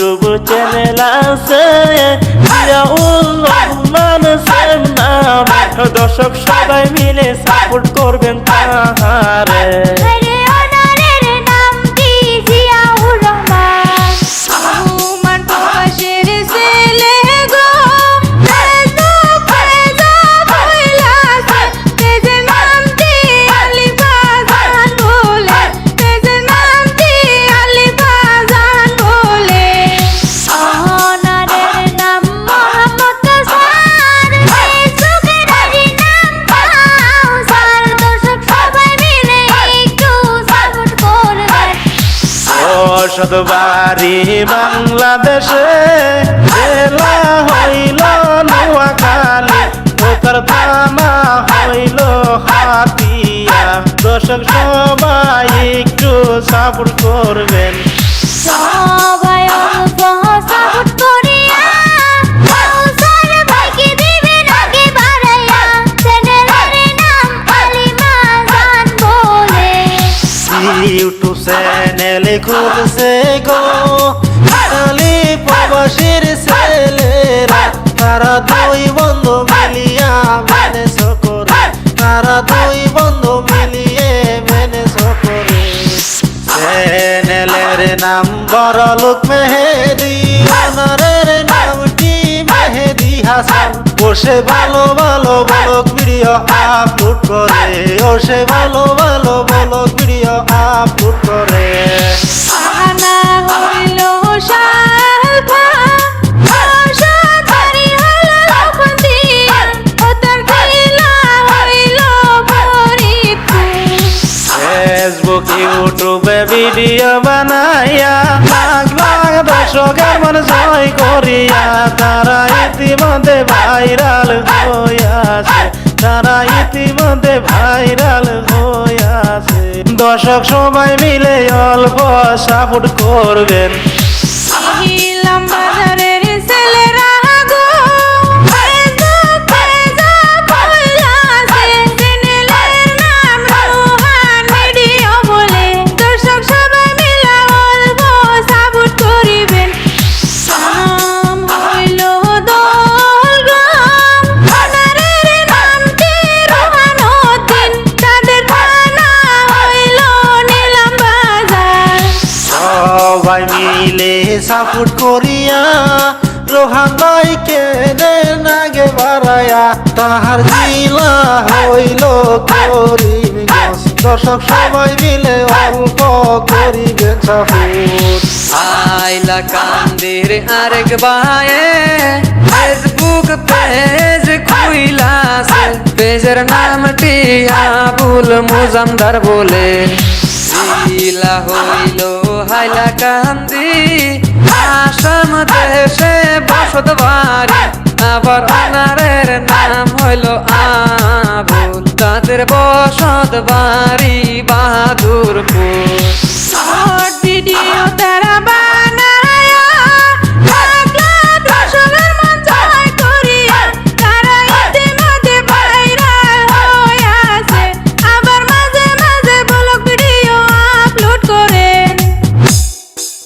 YouTube channel আছে জিয়াউল রহমান দর্শক সবাই মিলে সাপোর্ট করবেন তাহারে। অসদ বাড়ি বাংলাদেশে জেলা হইল নোয়াখালী ওতার থানা হইল হাতিয়া। দর্শক সবাই একটু সাপোর্ট করবেন চ্যানেল খুলছে গো। খালি প্রবাসীর ছেলেরা, তারা দুই বন্ধু মিলিয়া ম্যানেজ করে তারা দুই বন্ধু মিলিয়ে ম্যানেজ করে চ্যানেলের নাম বড়লোক মেহেদি ওনারের নামটি মেহেদি হাসান। বসে ভালো ভালো বলক ভিডিও আপলোড করে। ও সে ভালো ভালো বলক ভিডিও আপলোড করে। আনা হইল ফরিদপুর ফেসবুক ইউটিউবে ভিডিও বানাইয়া মন জয় করিয়া, তারা ইতিমধ্যে ভাইরাল হইয়াছে। তারা ইতিমধ্যে ভাইরাল হইয়াছে। দর্শক সবাই মিলে অল্প সাপোর্ট করবেন। মিলে সাপোর্ট করিয়া রোহান ভাইকে নাগে বাড়ায়া। তাহার জিলা হইল করিমগঞ্জ দর্শক সবাই মিলে অল্প সাপোর্ট। আইলা কান্দির আরেক বায়ে ফেসবুক পেজ খুইলাছে। পেজের নামটি আবুল মুজামদার বলে। ইলা হইল হাইলা কান্দি দেশে বসত বাড়ি। আবার অনারের নাম হইল আবুল তাদের বসত বাড়ি বাহাদুরপুর। তারা